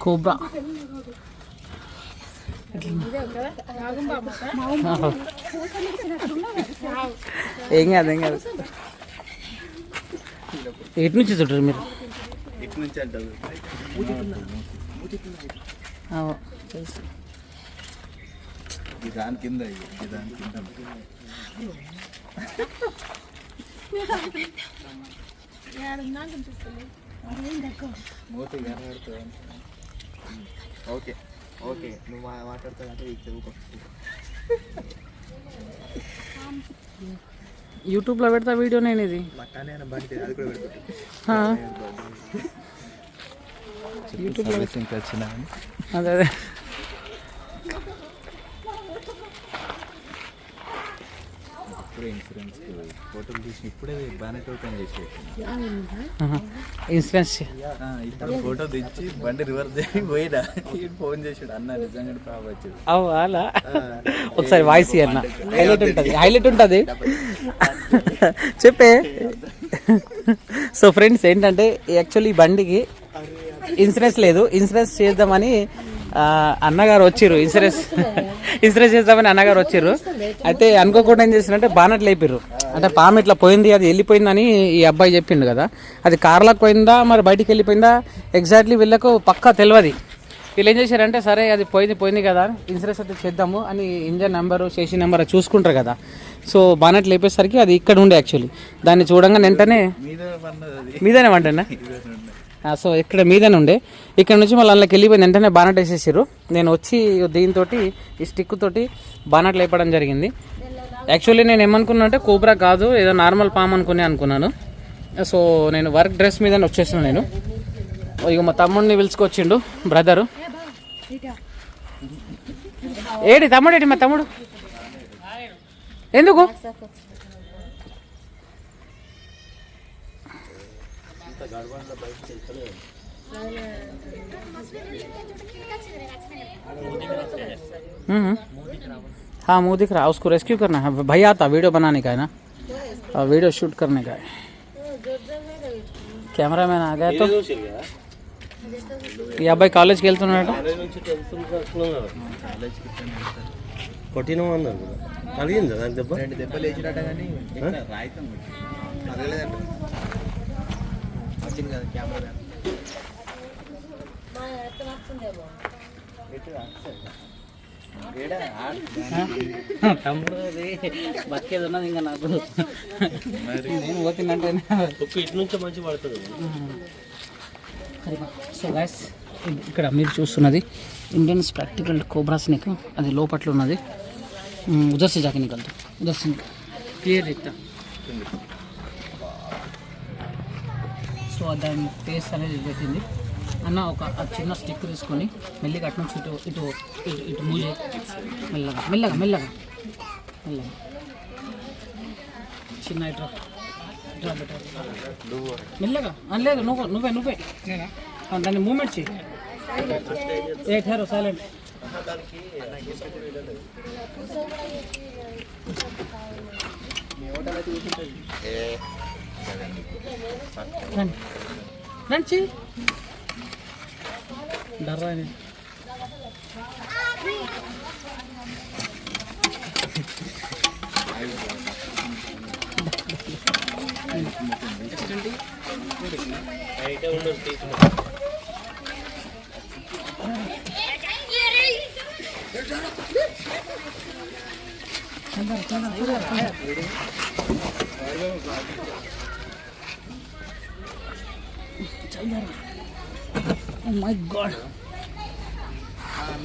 Cobra ఏం కాదు ఏం కాదు. ఎటు నుంచి చుట్టారు మీరు? ఆ, తెలుసు. దాని కింద దాని కింద మూతి ఓకే ఓకే. నువ్వు మాట్లాడతావు అంటే ఇది ఊకో యూట్యూబ్లో పెడతా వీడియో నేను ఇది బండి అది అదే. ఇప్పుడే ఇన్సూరెన్స్ ఫోటోలు తీసి ఇప్పుడే బానెట్ ఓపెన్ చేసి ఆహా. ఇన్సూరెన్స్ ఆ, ఇప్పుడు ఫోటో తెచ్చి బండి రివర్స్ చేసి పోయినా. ఫోన్ చేసాడు అన్న నిజంగా రావచ్చు అవు అలా? ఒకసారి వాయిస్ అన్న హైలైట్ ఉంటుంది హైలైట్ ఉంటుంది. చెప్పే. సో ఫ్రెండ్స్ ఏంటంటే యాక్చువల్లీ ఈ బండికి ఇన్సూరెన్స్ లేదు. ఇన్సూరెన్స్ చేద్దామని అన్నగారు వచ్చిర్రు ఇన్సూరెన్స్. ఇన్సూరెన్స్ చేద్దామని అన్నగారు వచ్చిర్రు. అయితే అనుకోకుండా ఏం చేసినంటే బానట్ లేపిర్రు. అంటే పాము ఇట్లా పోయింది అది వెళ్ళిపోయిందని ఈ అబ్బాయి చెప్పిండు కదా. అది కార్లకు పోయిందా మరి బయటికి వెళ్ళిపోయిందా? ఎగ్జాక్ట్లీ వీళ్ళకు పక్కా తెలియదు వీళ్ళు ఏం చేశారంటే సరే అది పోయింది పోయింది కదా ఇన్సూరెన్స్ అయితే చేద్దాము అని ఇంజన్ నెంబరు చేసి నెంబర్ చూసుకుంటారు కదా. సో బానట్ లేపేసరికి అది ఇక్కడ ఉండే యాక్చువల్లీ దాన్ని చూడంగా వెంటనే మీదనే వంటనా. సో ఇక్కడ మీదనే ఉండే. ఇక్కడ నుంచి మళ్ళీ అందులోకి వెళ్ళిపోయింది వెంటనే బానట్ వేసేసారు నేను వచ్చి దీంతో ఈ స్టిక్ తోటి బానట్ లేపడం జరిగింది. యాక్చువల్లీ నేను ఏమనుకున్నా అంటే కోబ్రా కాదు ఏదో నార్మల్ పామ్ అనుకునే అనుకున్నాను. సో నేను వర్క్ డ్రెస్ మీద వచ్చేసాను నేను. ఇక మా తమ్ముడిని పిలుచుకొచ్చిండు బ్రదరు. ఏడి తమ్ముడు ఏడి మా తమ్ముడు? ఎందుకు? हाँ मुंह दिख रहा है उसको रेस्क्यू करना है भैया आता वीडियो बनाने का है ना और वीडियो शूट करने का है कैमरा मैन आ गया तो ఈ అబ్బాయి కాలేజ్కి వెళ్తున్నాడు కొట్టిన అన్నారు కదా కలిగిందా దాని దెబ్బ రెండు దెబ్బలు వేసినట్ట కానీ రాయితం ఇచ్చింది కదా కెమెరా మ్యాన్. ఉన్నది ఇంకా నాకు. ఇటు నుంచి మంచి పడుతుంది. సో గాయస్ ఇక్కడ మీరు చూస్తున్నది ఇండియన్ ప్రాక్టికల్ కోబ్రా స్నేక్ అది లోపట్ల ఉన్నది. ఉదర్శ జాకి నికల్తో ఉదర్శ క్లియర్ ఇస్తా సో దాని టేస్ట్ అనేది పెట్టింది అన్న ఒక చిన్న స్టిక్ తీసుకొని మెల్లిగా అటు నుంచి ఇటు ఇటు ఇటు ఇటు మూవ్ మెల్లగా మెల్లగా మెల్లగా మెల్లగా. చిన్న ఇటు ఇట్లా పెట్టాలి మెల్లగా. ఆ, లేదు నువ్వు నువ్వే నువ్వే. దాన్ని మూమెంట్ చేయి. ఏ ఠేరో సైలెంట్ రండి రండి చెయ్యి డర్రా అని. అయితే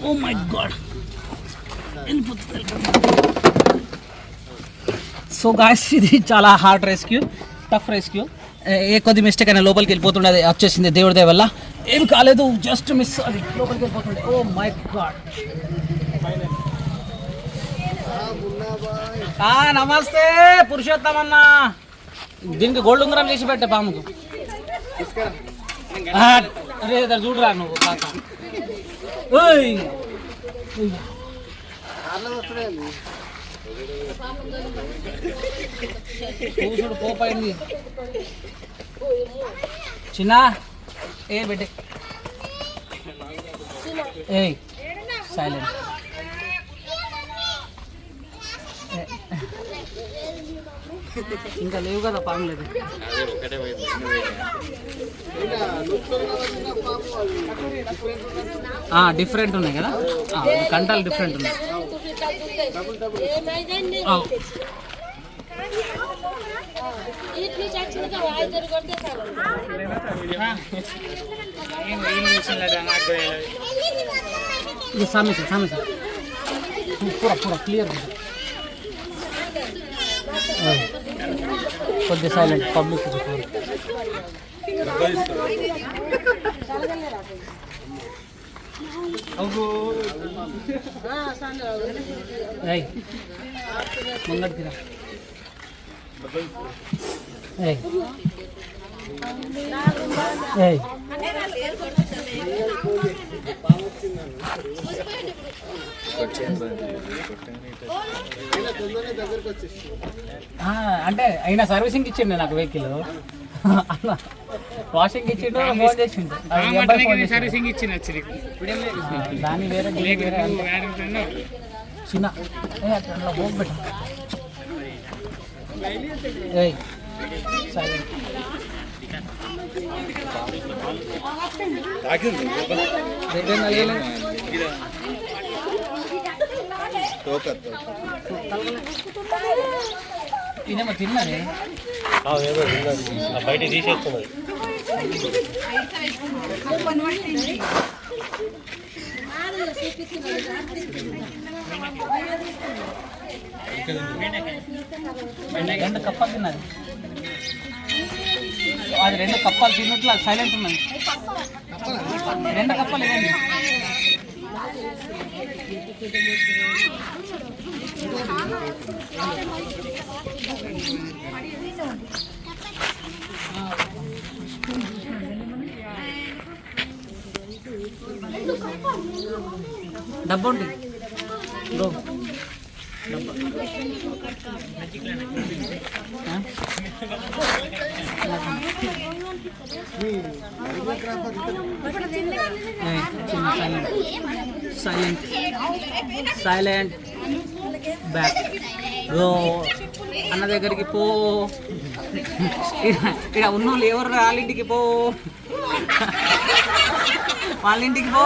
oh my god so guys ఇది చాలా హార్డ్ రెస్క్యూ టఫ్ రెస్క్యూ ఏ కొద్ది మిస్టేక్ అయినా లోపలికి వెళ్ళిపోతుండేది వచ్చేసింది దేవుడి దయ వల్ల. ఏం కాలేదు జస్ట్ మిస్ అది. లోపలికి వెళ్ళిపోతుండే. ఓ మై గాడ్ నమస్తే పురుషోత్తమన్నా. దీనికి గోల్డ్ ఉంగరం చేసి పెట్టే పాముకు. అరే ఇద్దరు చూడరా నువ్వు కాక ఓయ్. ఓయ్. చిన్న. ఏ బిడ్డ ఏ సైలెంట్. ఇంకా లేవు కదా పాము లేదు డిఫరెంట్ ఉన్నాయి కదా? కంటాలు డిఫరెంట్ ఉన్నాయి. ఆ, ఇడ్లీ చచ్చింది కదా ఐదు పూర చాలు ఇది క్లియర్ కొద్దిగా సైలెంట్ పబ్లిక్ ఏయ్ ముంగడికి రా. అంటే అయినా సర్వీసింగ్ ఇచ్చిండు నాకు వెహికల్. అన్న వాషింగ్ ఇచ్చిండు ఫోన్ చేసిండు. సర్వీసింగ్ ఇచ్చిన ఆ, దాని వేరే. చిన్న. అట్లా పెట్టు. సైలెంట్ దగ్గర నలిగలే. ఇదేమో తిన్నారే బయట తీసేస్తున్నది రెండు కప్ప తిన్నది అది రెండు కప్పాలు తిన్నట్లు అది సైలెంట్ ఉన్నది రెండు కప్పాలు ఇవ్వండి డబ్బు ఉంటుంది ఇదిగో. డబ్బా. సైలెంట్ సైలెంట్ బ్యాక్ గో అన్న దగ్గరికి పో. ఇక ఇక ఉన్నోళ్ళు ఎవరు వాళ్ళ ఇంటికి పో. వాళ్ళ ఇంటికి పో.